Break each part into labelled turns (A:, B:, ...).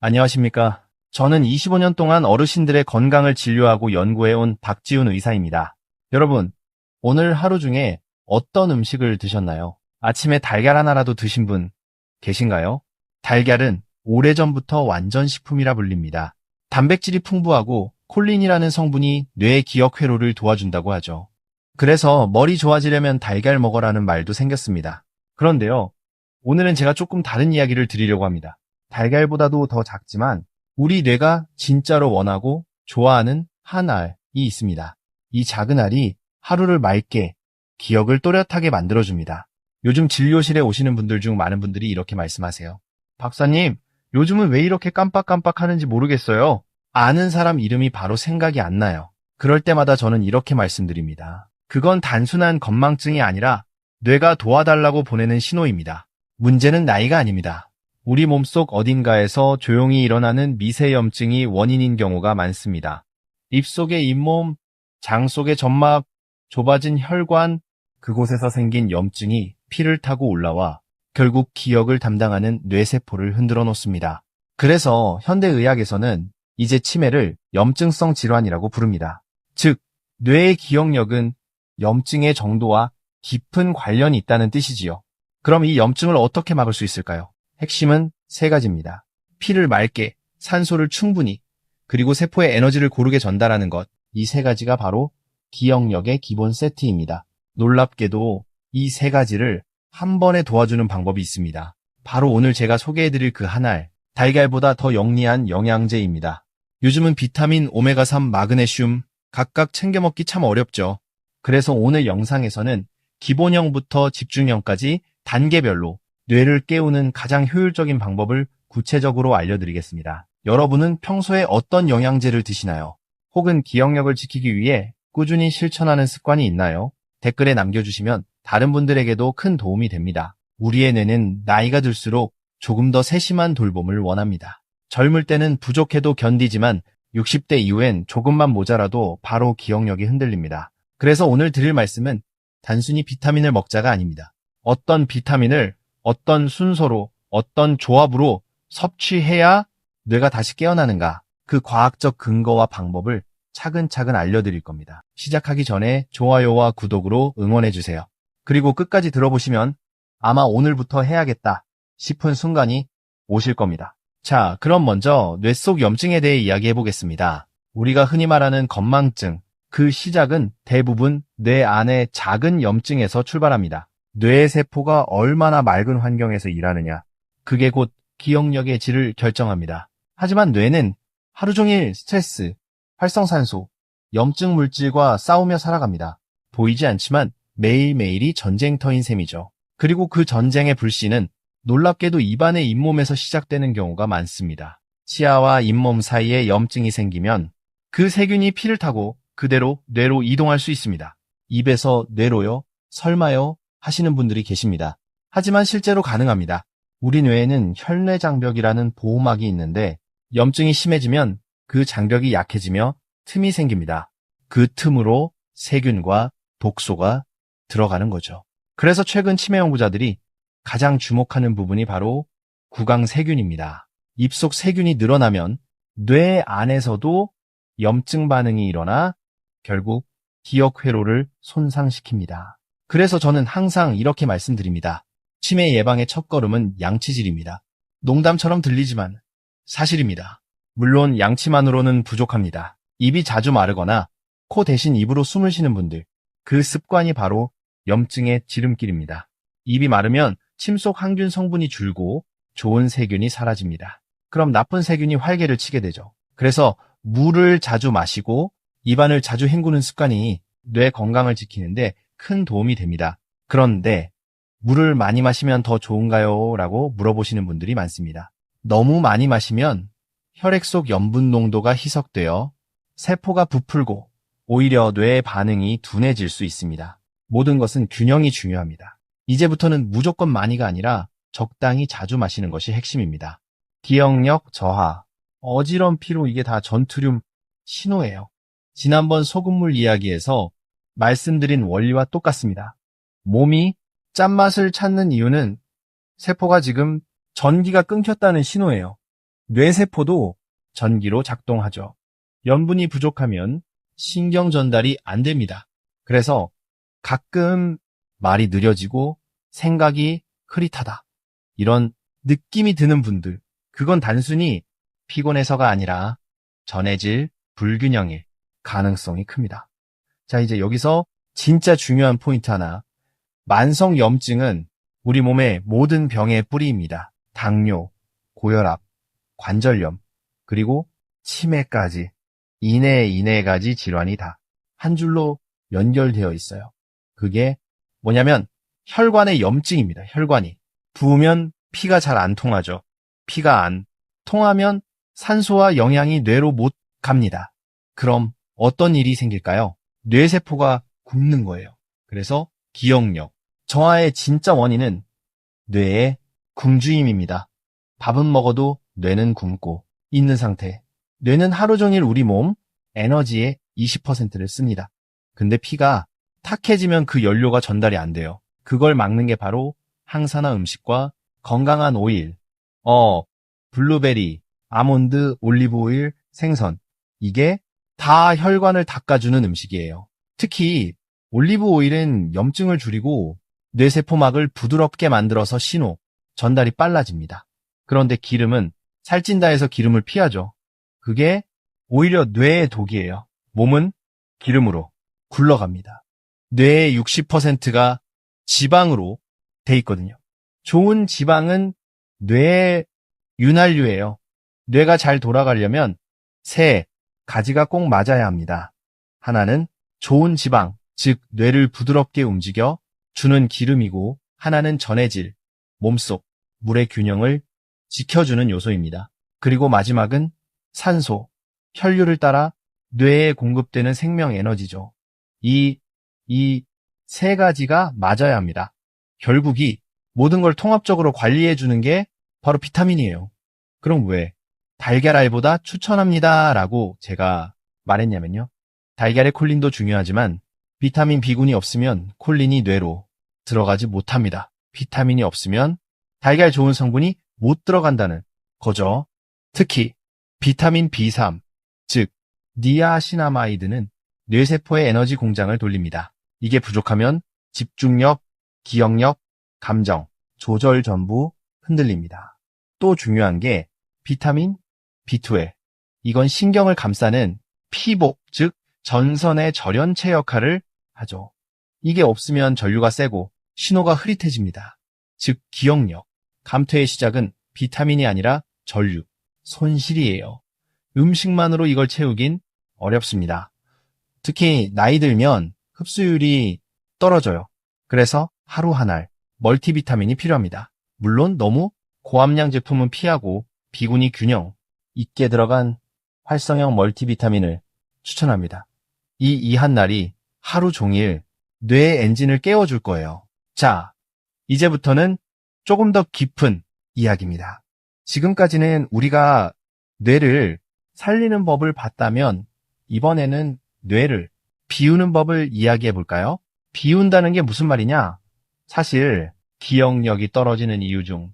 A: 안녕하십니까. 저는 25년 동안 어르신들의 건강을 진료하고 연구해온 박지훈 의사입니다. 여러분, 오늘 하루 중에 어떤 음식을 드셨나요? 아침에 달걀 하나라도 드신 분 계신가요? 달걀은 오래전부터 완전 식품이라 불립니다. 단백질이 풍부하고 콜린이라는 성분이 뇌 기억 회로를 도와준다고 하죠. 그래서 머리 좋아지려면 달걀 먹어라는 말도 생겼습니다. 그런데요, 오늘은 제가 조금 다른 이야기를 드리려고 합니다. 달걀보다도 더 작지만 우리 뇌가 진짜로 원하고 좋아하는 한 알이 있습니다. 이 작은 알이 하루를 맑게 기억을 또렷하게 만들어줍니다. 요즘 진료실에 오시는 분들 중 많은 분들이 이렇게 말씀하세요. 박사님, 요즘은 왜 이렇게 깜빡깜빡 하는지 모르겠어요. 아는 사람 이름이 바로 생각이 안 나요. 그럴 때마다 저는 이렇게 말씀드립니다. 그건 단순한 건망증이 아니라 뇌가 도와달라고 보내는 신호입니다. 문제는 나이가 아닙니다. 우리 몸속 어딘가에서 조용히 일어나는 미세염증이 원인인 경우가 많습니다. 입속의 잇몸, 장 속의 점막, 좁아진 혈관, 그곳에서 생긴 염증이 피를 타고 올라와 결국 기억을 담당하는 뇌세포를 흔들어 놓습니다. 그래서 현대의학에서는 이제 치매를 염증성 질환이라고 부릅니다. 즉, 뇌의 기억력은 염증의 정도와 깊은 관련이 있다는 뜻이지요. 그럼 이 염증을 어떻게 막을 수 있을까요? 핵심은 세 가지입니다. 피를 맑게, 산소를 충분히, 그리고 세포에 에너지를 고르게 전달하는 것. 이 세 가지가 바로 기억력의 기본 세트입니다. 놀랍게도 이 세 가지를 한 번에 도와주는 방법이 있습니다. 바로 오늘 제가 소개해드릴 그 하나의 달걀보다 더 영리한 영양제입니다. 요즘은 비타민, 오메가3, 마그네슘 각각 챙겨 먹기 참 어렵죠. 그래서 오늘 영상에서는 기본형부터 집중형까지 단계별로 뇌를 깨우는 가장 효율적인 방법을 구체적으로 알려드리겠습니다. 여러분은 평소에 어떤 영양제를 드시나요? 혹은 기억력을 지키기 위해 꾸준히 실천하는 습관이 있나요? 댓글에 남겨주시면 다른 분들에게도 큰 도움이 됩니다. 우리의 뇌는 나이가 들수록 조금 더 세심한 돌봄을 원합니다. 젊을 때는 부족해도 견디지만 60대 이후엔 조금만 모자라도 바로 기억력이 흔들립니다. 그래서 오늘 드릴 말씀은 단순히 비타민을 먹자가 아닙니다. 어떤 비타민을 어떤 순서로 어떤 조합으로 섭취해야 뇌가 다시 깨어나는가 그 과학적 근거와 방법을 차근차근 알려드릴 겁니다. 시작하기 전에 좋아요와 구독으로 응원해주세요. 그리고 끝까지 들어보시면 아마 오늘부터 해야겠다 싶은 순간이 오실 겁니다. 자, 그럼 먼저 뇌 속 염증에 대해 이야기해 보겠습니다. 우리가 흔히 말하는 건망증, 그 시작은 대부분 뇌 안의 작은 염증에서 출발합니다. 뇌의 세포가 얼마나 맑은 환경에서 일하느냐, 그게 곧 기억력의 질을 결정합니다. 하지만 뇌는 하루 종일 스트레스, 활성산소, 염증 물질과 싸우며 살아갑니다. 보이지 않지만 매일매일이 전쟁터인 셈이죠. 그리고 그 전쟁의 불씨는 놀랍게도 입안의 잇몸에서 시작되는 경우가 많습니다. 치아와 잇몸 사이에 염증이 생기면 그 세균이 피를 타고 그대로 뇌로 이동할 수 있습니다. 입에서 뇌로요? 설마요? 하시는 분들이 계십니다. 하지만 실제로 가능합니다. 우리 뇌에는 혈뇌장벽이라는 보호막이 있는데 염증이 심해지면 그 장벽이 약해지며 틈이 생깁니다. 그 틈으로 세균과 독소가 들어가는 거죠. 그래서 최근 치매 연구자들이 가장 주목하는 부분이 바로 구강세균입니다. 입속 세균이 늘어나면 뇌 안에서도 염증 반응이 일어나 결국 기억 회로를 손상시킵니다. 그래서 저는 항상 이렇게 말씀드립니다. 치매 예방의 첫걸음은 양치질입니다. 농담처럼 들리지만 사실입니다. 물론 양치만으로는 부족합니다. 입이 자주 마르거나 코 대신 입으로 숨을 쉬는 분들, 그 습관이 바로 염증의 지름길입니다. 입이 마르면 침 속 항균 성분이 줄고 좋은 세균이 사라집니다. 그럼 나쁜 세균이 활개를 치게 되죠. 그래서 물을 자주 마시고 입안을 자주 헹구는 습관이 뇌 건강을 지키는데 큰 도움이 됩니다. 그런데 물을 많이 마시면 더 좋은가요? 라고 물어보시는 분들이 많습니다. 너무 많이 마시면 혈액 속 염분 농도가 희석되어 세포가 부풀고 오히려 뇌의 반응이 둔해질 수 있습니다. 모든 것은 균형이 중요합니다. 이제부터는 무조건 많이가 아니라 적당히 자주 마시는 것이 핵심입니다. 기억력 저하, 어지럼 피로 이게 다 전투륨 신호예요. 지난번 소금물 이야기에서 말씀드린 원리와 똑같습니다. 몸이 짠맛을 찾는 이유는 세포가 지금 전기가 끊겼다는 신호예요. 뇌세포도 전기로 작동하죠. 염분이 부족하면 신경 전달이 안 됩니다. 그래서 가끔 말이 느려지고 생각이 흐릿하다. 이런 느낌이 드는 분들, 그건 단순히 피곤해서가 아니라 전해질 불균형일 가능성이 큽니다. 자, 이제 여기서 진짜 중요한 포인트 하나. 만성염증은 우리 몸의 모든 병의 뿌리입니다. 당뇨, 고혈압, 관절염, 그리고 치매까지 이내 이내 가지 질환이 다 한 줄로 연결되어 있어요. 그게 뭐냐면 혈관의 염증입니다. 혈관이 부으면 피가 잘 안 통하죠. 피가 안 통하면 산소와 영양이 뇌로 못 갑니다. 그럼 어떤 일이 생길까요? 뇌세포가 굶는 거예요. 그래서 기억력, 정화의 진짜 원인은 뇌의 굶주임입니다. 밥은 먹어도 뇌는 굶고 있는 상태. 뇌는 하루 종일 우리 몸 에너지의 20%를 씁니다. 근데 피가 탁해지면 그 연료가 전달이 안 돼요. 그걸 막는 게 바로 항산화 음식과 건강한 오일, 어, 블루베리, 아몬드, 올리브 오일, 생선. 이게 다 혈관을 닦아주는 음식이에요. 특히 올리브 오일은 염증을 줄이고 뇌세포막을 부드럽게 만들어서 신호, 전달이 빨라집니다. 그런데 기름은 살찐다 해서 기름을 피하죠. 그게 오히려 뇌의 독이에요. 몸은 기름으로 굴러갑니다. 뇌의 60%가 지방으로 돼 있거든요. 좋은 지방은 뇌의 윤활유예요. 뇌가 잘 돌아가려면 세 가지가 꼭 맞아야 합니다. 하나는 좋은 지방, 즉 뇌를 부드럽게 움직여 주는 기름이고 하나는 전해질, 몸속 물의 균형을 지켜주는 요소입니다. 그리고 마지막은 산소, 혈류를 따라 뇌에 공급되는 생명 에너지죠. 이, 이 세 가지가 맞아야 합니다. 결국 이 모든 걸 통합적으로 관리해 주는 게 바로 비타민이에요. 그럼 왜 달걀 알보다 추천합니다 라고 제가 말했냐면요. 달걀의 콜린도 중요하지만 비타민 B군이 없으면 콜린이 뇌로 들어가지 못합니다. 비타민이 없으면 달걀 좋은 성분이 못 들어간다는 거죠. 특히 비타민 B3, 즉 니아시나마이드는 뇌세포의 에너지 공장을 돌립니다. 이게 부족하면 집중력, 기억력, 감정, 조절 전부 흔들립니다. 또 중요한 게 비타민 B2에 이건 신경을 감싸는 피복, 즉 전선의 절연체 역할을 하죠. 이게 없으면 전류가 세고 신호가 흐릿해집니다. 즉 기억력, 감퇴의 시작은 비타민이 아니라 전류, 손실이에요. 음식만으로 이걸 채우긴 어렵습니다. 특히 나이 들면 흡수율이 떨어져요. 그래서 하루 한 알 멀티비타민이 필요합니다. 물론 너무 고함량 제품은 피하고 비군이 균형 있게 들어간 활성형 멀티비타민을 추천합니다. 이 이한 날이 하루 종일 뇌의 엔진을 깨워줄 거예요. 자, 이제부터는 조금 더 깊은 이야기입니다. 지금까지는 우리가 뇌를 살리는 법을 봤다면 이번에는 뇌를 비우는 법을 이야기해 볼까요? 비운다는 게 무슨 말이냐? 사실 기억력이 떨어지는 이유 중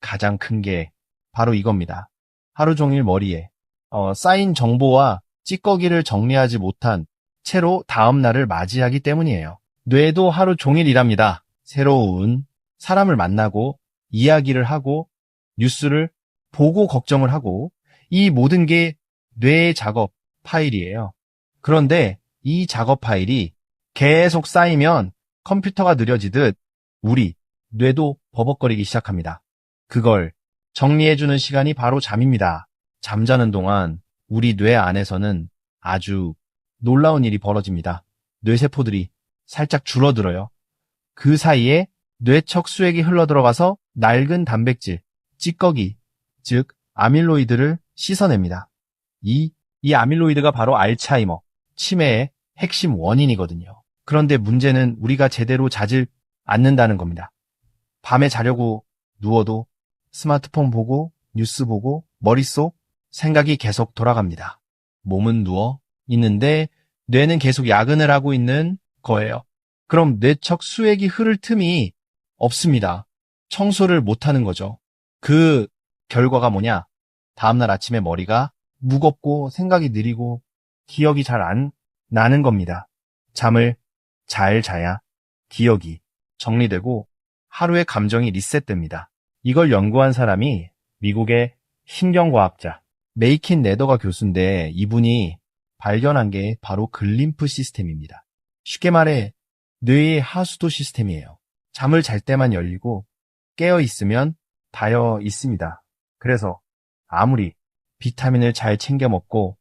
A: 가장 큰 게 바로 이겁니다. 하루 종일 머리에 어, 쌓인 정보와 찌꺼기를 정리하지 못한 채로 다음 날을 맞이하기 때문이에요. 뇌도 하루 종일 일합니다. 새로운 사람을 만나고 이야기를 하고 뉴스를 보고 걱정을 하고 이 모든 게 뇌의 작업 파일이에요. 그런데 이 작업 파일이 계속 쌓이면 컴퓨터가 느려지듯 우리 뇌도 버벅거리기 시작합니다. 그걸 정리해주는 시간이 바로 잠입니다. 잠자는 동안 우리 뇌 안에서는 아주 놀라운 일이 벌어집니다. 뇌세포들이 살짝 줄어들어요. 그 사이에 뇌척 수액이 흘러들어가서 낡은 단백질, 찌꺼기, 즉 아밀로이드를 씻어냅니다. 이, 이 아밀로이드가 바로 알츠하이머, 치매의 핵심 원인이거든요. 그런데 문제는 우리가 제대로 자질 않는다는 겁니다. 밤에 자려고 누워도 스마트폰 보고 뉴스 보고 머릿속 생각이 계속 돌아갑니다. 몸은 누워 있는데 뇌는 계속 야근을 하고 있는 거예요. 그럼 뇌척 수액이 흐를 틈이 없습니다. 청소를 못 하는 거죠. 그 결과가 뭐냐? 다음날 아침에 머리가 무겁고 생각이 느리고 기억이 잘 안 나는 겁니다. 잠을 잘 자야 기억이 정리되고 하루의 감정이 리셋됩니다. 이걸 연구한 사람이 미국의 신경과학자 메이킨 네더가 교수인데 이분이 발견한 게 바로 글림프 시스템입니다. 쉽게 말해 뇌의 하수도 시스템이에요. 잠을 잘 때만 열리고 깨어 있으면 닫여 있습니다. 그래서 아무리 비타민을 잘 챙겨 먹고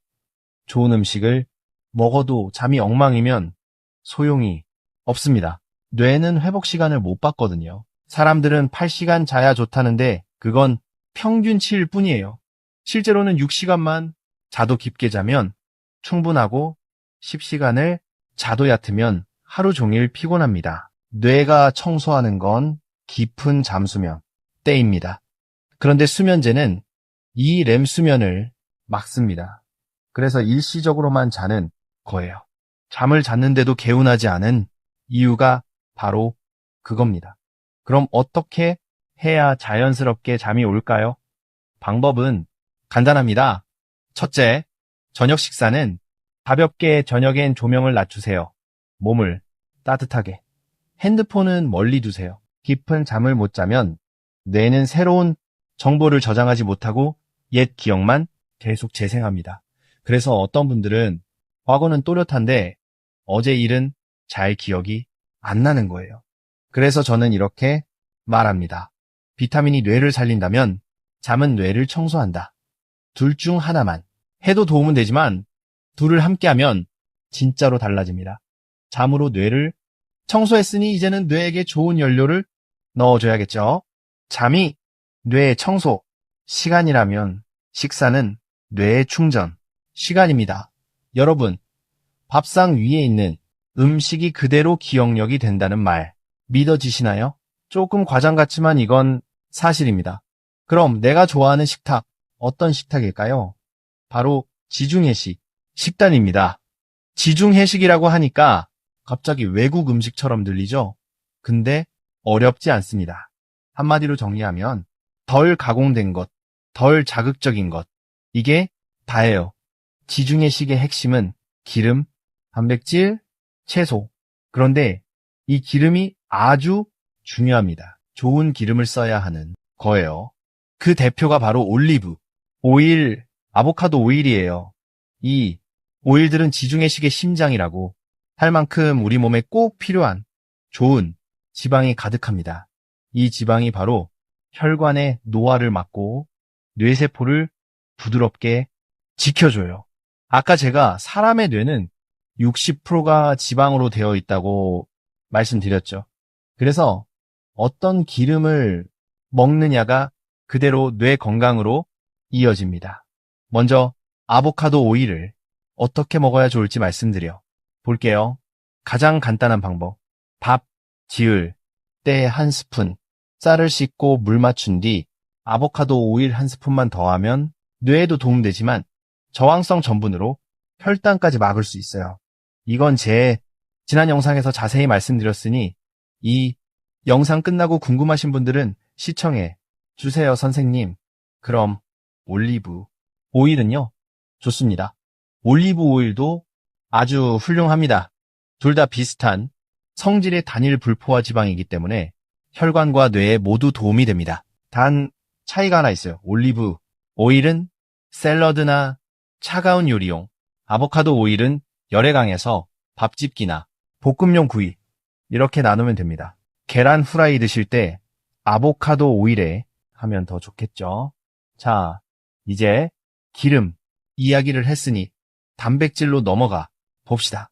A: 좋은 음식을 먹어도 잠이 엉망이면 소용이 없습니다. 뇌는 회복 시간을 못 받거든요. 사람들은 8시간 자야 좋다는데 그건 평균치일 뿐이에요. 실제로는 6시간만 자도 깊게 자면 충분하고 10시간을 자도 얕으면 하루 종일 피곤합니다. 뇌가 청소하는 건 깊은 잠수면 때입니다. 그런데 수면제는 이 렘 수면을 막습니다. 그래서 일시적으로만 자는 거예요. 잠을 잤는데도 개운하지 않은 이유가 바로 그겁니다. 그럼 어떻게 해야 자연스럽게 잠이 올까요? 방법은 간단합니다. 첫째, 저녁 식사는 가볍게 저녁엔 조명을 낮추세요. 몸을 따뜻하게. 핸드폰은 멀리 두세요. 깊은 잠을 못 자면 뇌는 새로운 정보를 저장하지 못하고 옛 기억만 계속 재생합니다. 그래서 어떤 분들은 과거는 또렷한데 어제 일은 잘 기억이 안 나는 거예요. 그래서 저는 이렇게 말합니다. 비타민이 뇌를 살린다면 잠은 뇌를 청소한다. 둘 중 하나만 해도 도움은 되지만 둘을 함께 하면 진짜로 달라집니다. 잠으로 뇌를 청소했으니 이제는 뇌에게 좋은 연료를 넣어줘야겠죠. 잠이 뇌 청소 시간이라면 식사는 뇌 충전 시간입니다. 여러분, 밥상 위에 있는 음식이 그대로 기억력이 된다는 말 믿어지시나요? 조금 과장 같지만 이건 사실입니다. 그럼 내가 좋아하는 식탁 어떤 식탁일까요? 바로 지중해식 식단입니다. 지중해식이라고 하니까 갑자기 외국 음식처럼 들리죠? 근데 어렵지 않습니다. 한마디로 정리하면 덜 가공된 것, 덜 자극적인 것, 이게 다예요. 지중해식의 핵심은 기름, 단백질, 채소. 그런데 이 기름이 아주 중요합니다. 좋은 기름을 써야 하는 거예요. 그 대표가 바로 올리브, 오일, 아보카도 오일이에요. 이 오일들은 지중해식의 심장이라고 할 만큼 우리 몸에 꼭 필요한 좋은 지방이 가득합니다. 이 지방이 바로 혈관의 노화를 막고 뇌세포를 부드럽게 지켜줘요. 아까 제가 사람의 뇌는 60%가 지방으로 되어 있다고 말씀드렸죠. 그래서 어떤 기름을 먹느냐가 그대로 뇌 건강으로 이어집니다. 먼저 아보카도 오일을 어떻게 먹어야 좋을지 말씀드려 볼게요. 가장 간단한 방법. 밥, 지을, 때 한 스푼, 쌀을 씻고 물 맞춘 뒤 아보카도 오일 한 스푼만 더하면 뇌에도 도움되지만 저항성 전분으로 혈당까지 막을 수 있어요. 이건 제 지난 영상에서 자세히 말씀드렸으니 이 영상 끝나고 궁금하신 분들은 시청해 주세요, 선생님. 그럼 올리브 오일은요? 좋습니다. 올리브 오일도 아주 훌륭합니다. 둘 다 비슷한 성질의 단일 불포화 지방이기 때문에 혈관과 뇌에 모두 도움이 됩니다. 단 차이가 하나 있어요. 올리브 오일은 샐러드나 차가운 요리용, 아보카도 오일은 열에 강해서 밥집기나 볶음용 구이 이렇게 나누면 됩니다. 계란 후라이 드실 때 아보카도 오일에 하면 더 좋겠죠. 자, 이제 기름 이야기를 했으니 단백질로 넘어가 봅시다.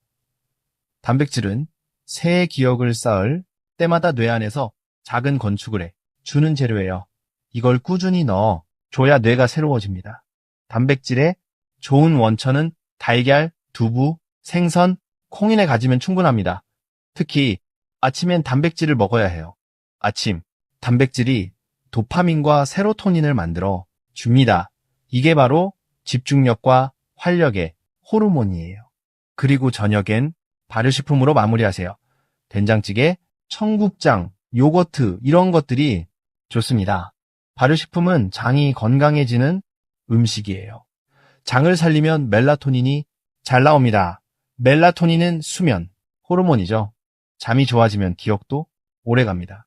A: 단백질은 새 기억을 쌓을 때마다 뇌 안에서 작은 건축을 해 주는 재료예요. 이걸 꾸준히 넣어 줘야 뇌가 새로워집니다. 단백질의 좋은 원천은 달걀, 두부, 생선, 콩인에 가지면 충분합니다. 특히 아침엔 단백질을 먹어야 해요. 아침, 단백질이 도파민과 세로토닌을 만들어 줍니다. 이게 바로 집중력과 활력의 호르몬이에요. 그리고 저녁엔 발효식품으로 마무리하세요. 된장찌개, 청국장, 요거트 이런 것들이 좋습니다. 발효식품은 장이 건강해지는 음식이에요. 장을 살리면 멜라토닌이 잘 나옵니다. 멜라토닌은 수면, 호르몬이죠. 잠이 좋아지면 기억도 오래 갑니다.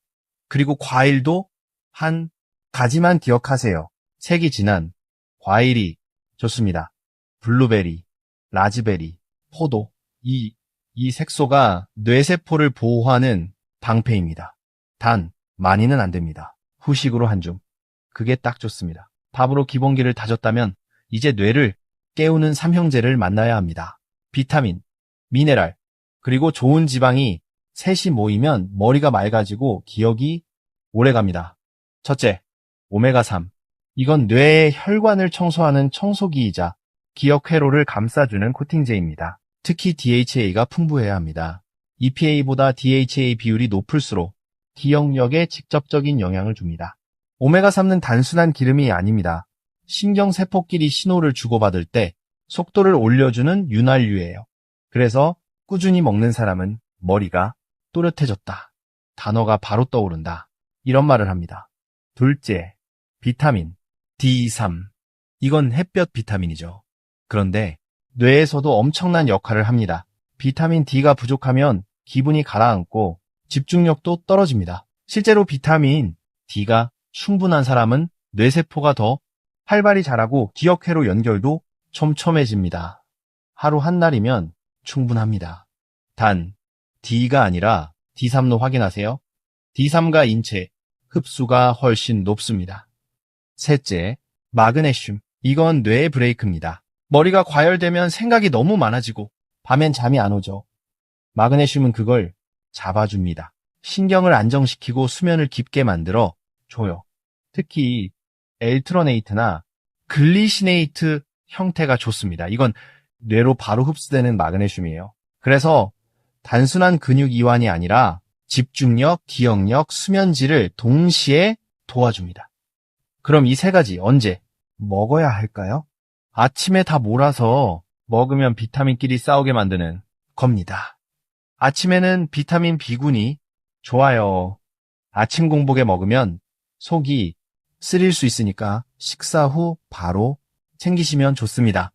A: 그리고 과일도 한 가지만 기억하세요. 색이 진한 과일이 좋습니다. 블루베리, 라즈베리, 포도. 이, 이 색소가 뇌세포를 보호하는 방패입니다. 단, 많이는 안 됩니다. 후식으로 한 줌. 그게 딱 좋습니다. 밥으로 기본기를 다졌다면 이제 뇌를 깨우는 삼형제를 만나야 합니다. 비타민, 미네랄, 그리고 좋은 지방이 셋이 모이면 머리가 맑아지고 기억이 오래 갑니다. 첫째, 오메가3. 이건 뇌의 혈관을 청소하는 청소기이자 기억 회로를 감싸주는 코팅제입니다. 특히 DHA가 풍부해야 합니다. EPA보다 DHA 비율이 높을수록 기억력에 직접적인 영향을 줍니다. 오메가3는 단순한 기름이 아닙니다. 신경세포끼리 신호를 주고받을 때 속도를 올려주는 윤활유예요. 그래서 꾸준히 먹는 사람은 머리가 또렷해졌다. 단어가 바로 떠오른다. 이런 말을 합니다. 둘째, 비타민 D3. 이건 햇볕 비타민이죠. 그런데 뇌에서도 엄청난 역할을 합니다. 비타민 D가 부족하면 기분이 가라앉고 집중력도 떨어집니다. 실제로 비타민 D가 충분한 사람은 뇌세포가 더 활발히 자라고 기억회로 연결도 촘촘해집니다. 하루 한 날이면 충분합니다. 단, D가 아니라 D3로 확인하세요. D3과 인체, 흡수가 훨씬 높습니다. 셋째, 마그네슘. 이건 뇌의 브레이크입니다. 머리가 과열되면 생각이 너무 많아지고 밤엔 잠이 안 오죠. 마그네슘은 그걸 잡아줍니다. 신경을 안정시키고 수면을 깊게 만들어 줘요. 특히 엘트로네이트나 글리시네이트 형태가 좋습니다. 이건 뇌로 바로 흡수되는 마그네슘이에요. 그래서 단순한 근육 이완이 아니라 집중력, 기억력, 수면질을 동시에 도와줍니다. 그럼 이 세 가지 언제 먹어야 할까요? 아침에 다 몰아서 먹으면 비타민끼리 싸우게 만드는 겁니다. 아침에는 비타민 B군이 좋아요. 아침 공복에 먹으면 속이 쓰릴 수 있으니까 식사 후 바로 챙기시면 좋습니다.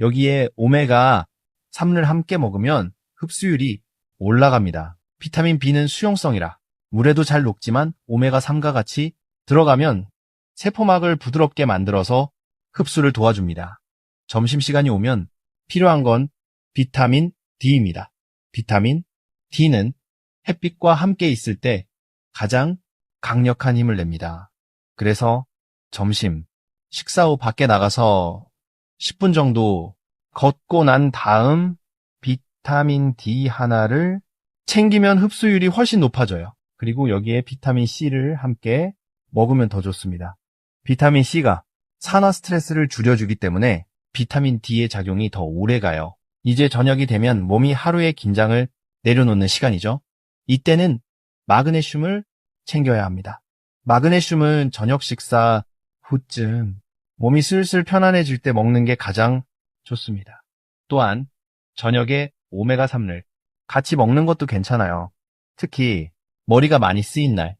A: 여기에 오메가 3를 함께 먹으면 흡수율이 올라갑니다. 비타민 B는 수용성이라 물에도 잘 녹지만 오메가 3과 같이 들어가면 세포막을 부드럽게 만들어서 흡수를 도와줍니다. 점심시간이 오면 필요한 건 비타민 D입니다. 비타민 D는 햇빛과 함께 있을 때 가장 강력한 힘을 냅니다. 그래서 점심, 식사 후 밖에 나가서 10분 정도 걷고 난 다음 비타민 D 하나를 챙기면 흡수율이 훨씬 높아져요. 그리고 여기에 비타민 C를 함께 먹으면 더 좋습니다. 비타민 C가 산화 스트레스를 줄여주기 때문에 비타민 D의 작용이 더 오래 가요. 이제 저녁이 되면 몸이 하루의 긴장을 내려놓는 시간이죠. 이때는 마그네슘을 챙겨야 합니다. 마그네슘은 저녁 식사 후쯤 몸이 슬슬 편안해질 때 먹는 게 가장 좋습니다. 또한 저녁에 오메가3를 같이 먹는 것도 괜찮아요. 특히 머리가 많이 쓰인 날,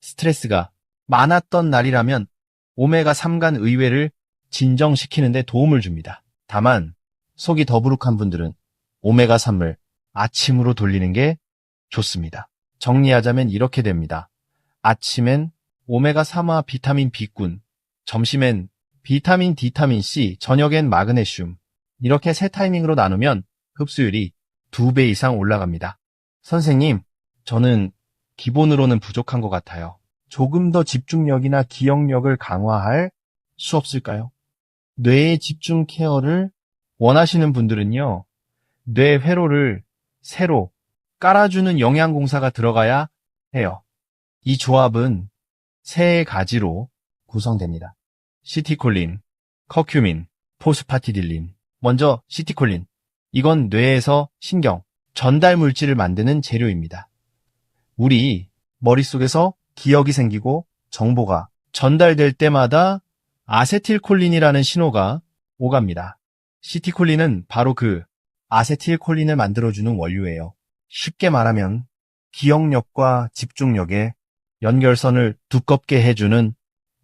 A: 스트레스가 많았던 날이라면 오메가3간 의외를 진정시키는 데 도움을 줍니다. 다만 속이 더부룩한 분들은 오메가3을 아침으로 돌리는 게 좋습니다. 정리하자면 이렇게 됩니다. 아침엔 오메가3와 비타민 B군, 점심엔 비타민 D타민 C, 저녁엔 마그네슘. 이렇게 세 타이밍으로 나누면 흡수율이 두배 이상 올라갑니다. 선생님, 저는 기본으로는 부족한 것 같아요. 조금 더 집중력이나 기억력을 강화할 수 없을까요? 뇌의 집중 케어를 원하시는 분들은요, 뇌 회로를 새로 깔아주는 영양공사가 들어가야 해요. 이 조합은 세 가지로 구성됩니다. 시티콜린, 커큐민, 포스파티딜린. 먼저 시티콜린. 이건 뇌에서 신경, 전달 물질을 만드는 재료입니다. 우리 머릿속에서 기억이 생기고 정보가 전달될 때마다 아세틸콜린이라는 신호가 오갑니다. 시티콜린은 바로 그 아세틸콜린을 만들어주는 원료예요. 쉽게 말하면 기억력과 집중력에 연결선을 두껍게 해주는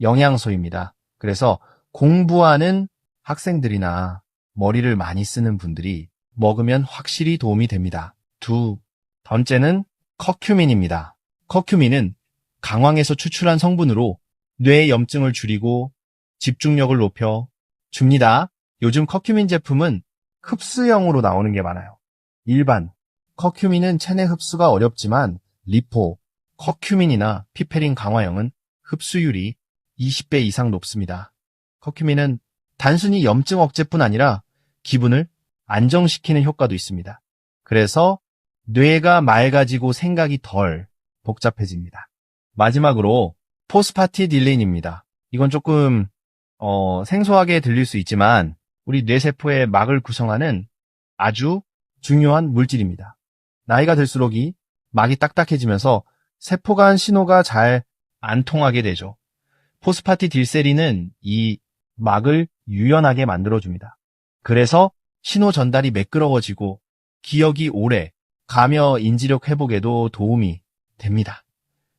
A: 영양소입니다. 그래서 공부하는 학생들이나 머리를 많이 쓰는 분들이 먹으면 확실히 도움이 됩니다. 두 번째는 커큐민입니다. 커큐민은 강황에서 추출한 성분으로 뇌의 염증을 줄이고 집중력을 높여 줍니다. 요즘 커큐민 제품은 흡수형으로 나오는 게 많아요. 일반 커큐민은 체내 흡수가 어렵지만 리포, 커큐민이나 피페린 강화형은 흡수율이 20배 이상 높습니다. 커큐민은 단순히 염증 억제뿐 아니라 기분을 안정시키는 효과도 있습니다. 그래서 뇌가 맑아지고 생각이 덜 복잡해집니다. 마지막으로 포스파티딜린입니다. 이건 조금 어, 생소하게 들릴 수 있지만 우리 뇌세포의 막을 구성하는 아주 중요한 물질입니다. 나이가 들수록 이 막이 딱딱해지면서 세포 간 신호가 잘 안 통하게 되죠. 포스파티딜세린은 이 막을 유연하게 만들어줍니다. 그래서 신호 전달이 매끄러워지고 기억이 오래 가며 인지력 회복에도 도움이 됩니다.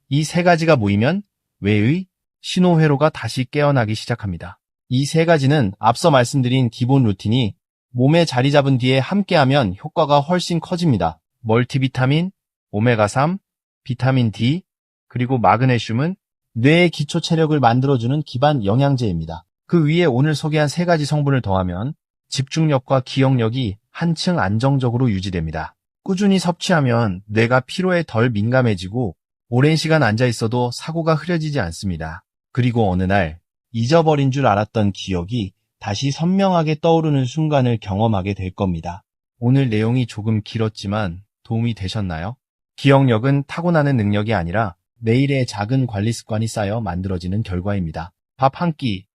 A: 이 세 가지가 모이면 뇌의 신호 회로가 다시 깨어나기 시작합니다. 이 세 가지는 앞서 말씀드린 기본 루틴이 몸에 자리 잡은 뒤에 함께하면 효과가 훨씬 커집니다. 멀티비타민, 오메가3, 비타민 D, 그리고 마그네슘은 뇌의 기초 체력을 만들어주는 기반 영양제입니다. 그 위에 오늘 소개한 세 가지 성분을 더하면 집중력과 기억력이 한층 안정적으로 유지됩니다. 꾸준히 섭취하면 뇌가 피로에 덜 민감해지고 오랜 시간 앉아 있어도 사고가 흐려지지 않습니다. 그리고 어느 날 잊어버린 줄 알았던 기억이 다시 선명하게 떠오르는 순간을 경험하게 될 겁니다. 오늘 내용이 조금 길었지만 도움이 되셨나요? 기억력은 타고나는 능력이 아니라 매일의 작은 관리 습관이 쌓여 만들어지는 결과입니다. 밥 한 끼,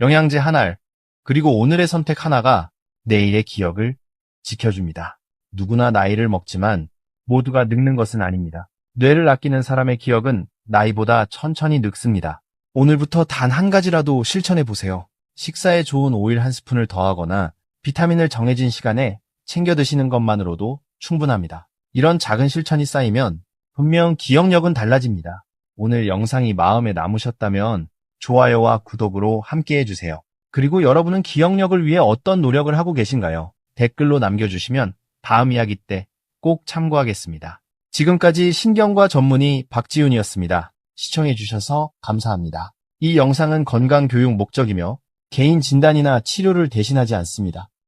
A: 영양제 한 알, 그리고 오늘의 선택 하나가 내일의 기억을 지켜줍니다. 누구나 나이를 먹지만 모두가 늙는 것은 아닙니다. 뇌를 아끼는 사람의 기억은 나이보다 천천히 늙습니다. 오늘부터 단 한 가지라도 실천해 보세요. 식사에 좋은 오일 한 스푼을 더하거나 비타민을 정해진 시간에 챙겨 드시는 것만으로도 충분합니다. 이런 작은 실천이 쌓이면 분명 기억력은 달라집니다. 오늘 영상이 마음에 남으셨다면 좋아요와 구독으로 함께 해주세요. 그리고 여러분은 기억력을 위해 어떤 노력을 하고 계신가요? 댓글로 남겨주시면 다음 이야기 때 꼭 참고하겠습니다. 지금까지 신경과 전문의 박지훈이었습니다. 시청해주셔서 감사합니다. 이 영상은 건강교육 목적이며 개인 진단이나 치료를 대신하지 않습니다.